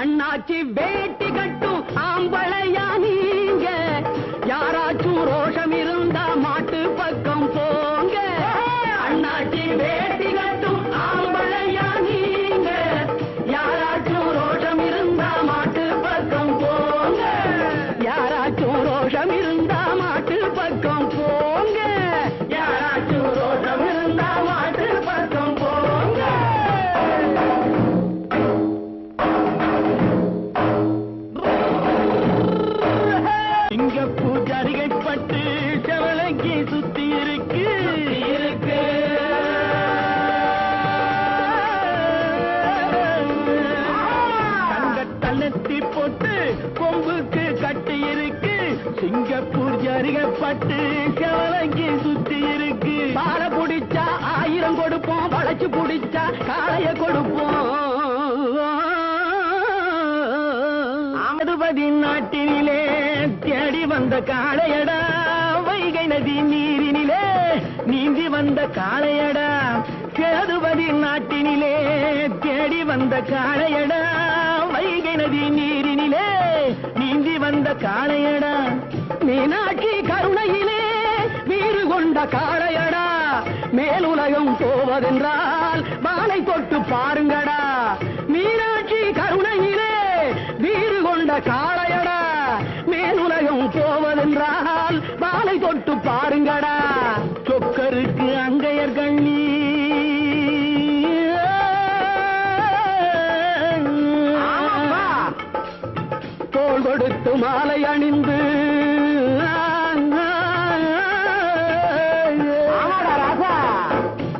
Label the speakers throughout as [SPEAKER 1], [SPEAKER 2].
[SPEAKER 1] அண்ணாச்சி வேட்டி கட்டும் ஆம்பளையா சிங்கப்பூர் ஜரிகை கவலைக்கு சுத்தி இருக்கு. பால புடிச்சா ஆயிரம் கொடுப்போம் வளைச்சு புடிச்சா காளைய கொடுப்போம். அமதுபதி நாட்டினிலே தேடி வந்த காளையடா வைகை நதி நீரினிலே நீந்தி வந்த காளையடா. கேதுபதி நாட்டினிலே தேடி வந்த காளையடா வைகை நதி நீரினிலே நீந்தி வந்த காளையடா. மீனாட்சி கருணையிலே வீறு கொண்ட காளையடா மேலுலகம் போவதென்றால் வானை தொட்டு பாருங்கடா.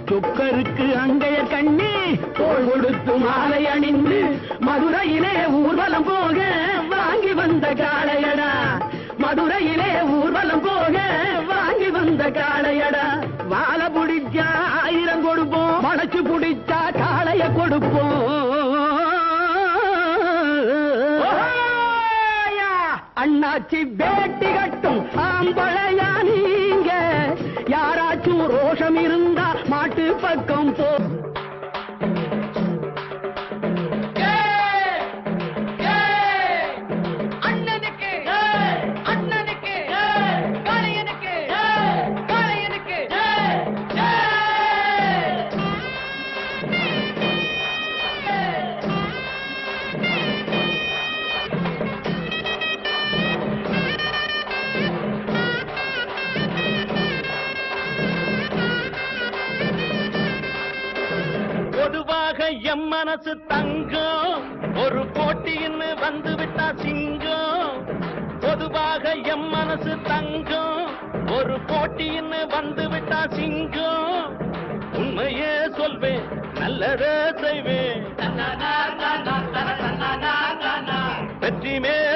[SPEAKER 1] சொக்கருக்கு அங்கைய கண்ணி தோள் கொடுத்து மாலை அணிந்து மதுரையிலே ஊர்வலம் போக வாங்கி வந்த காளையடா. மதுரையிலே ஊர்வலம் போக வாங்கி வந்த காளையடா. வாழ பிடிச்சா ஆயிரம் கொடுப்போம் வளைச்சு பிடிச்சா காளைய கொடுப்போம். அண்ணாச்சி வேட்டி கட்டும் ஆம்பளையா! பக்கம் போ
[SPEAKER 2] பொதுவாக எம் மனசு தங்கம். ஒரு போட்டின்னு வந்து விட்டா சிங்கம். பொதுவாக எம் மனசு தங்கம். ஒரு போட்டின்னு வந்து விட்டா சிங்கம். உண்மையே சொல்வேன் நல்லதே செய்வேன். வெற்றி மேல்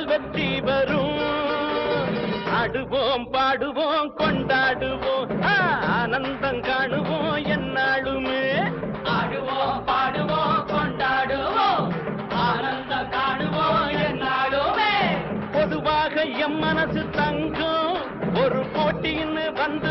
[SPEAKER 2] வந்து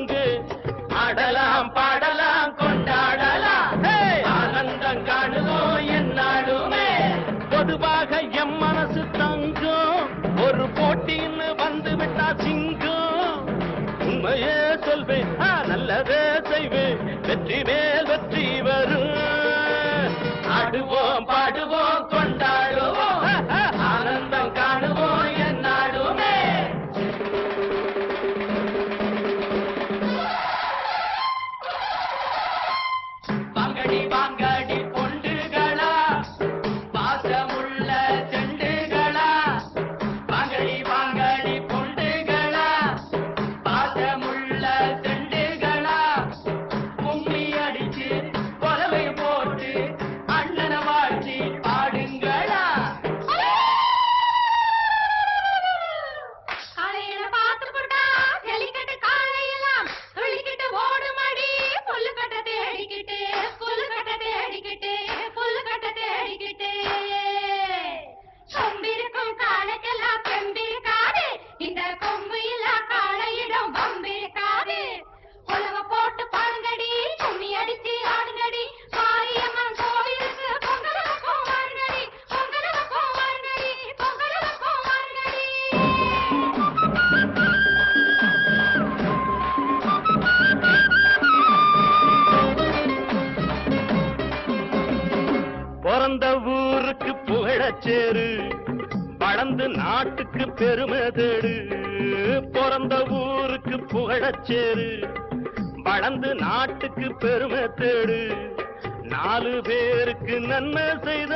[SPEAKER 2] பொதுவாக எம் மனசு தங்கும். ஒரு போட்டின்னு வந்து விட்டா சிங்கம். உண்மையே சொல்வேன் நல்லதே செய்வேன். வெற்றி மேல் வெற்றி வரும்.
[SPEAKER 3] ஆடுவோம் பாடுவோம்
[SPEAKER 4] காலைக்கெல்லாம் இந்த கொம்பு காளையிடம் போட்டு பாருங்கடி அடிச்சு ஆடுங்கடி மாரியம்மன் கோவிலுக்கு பொங்கல் வைப்போம் வாருங்கடி பொங்கல் வைப்போம் வாருங்கடி பொங்கல் வைப்போம் வாருங்கடி.
[SPEAKER 2] பிறந்த ஊருக்கு புகழச்சேரு வளர்ந்து நாட்டுக்கு பெருமை தேடு. பிறந்த ஊருக்கு புகழச்சேரு வளர்ந்து நாட்டுக்கு பெருமை தேடு. நாலு பேருக்கு நன்மை செய்த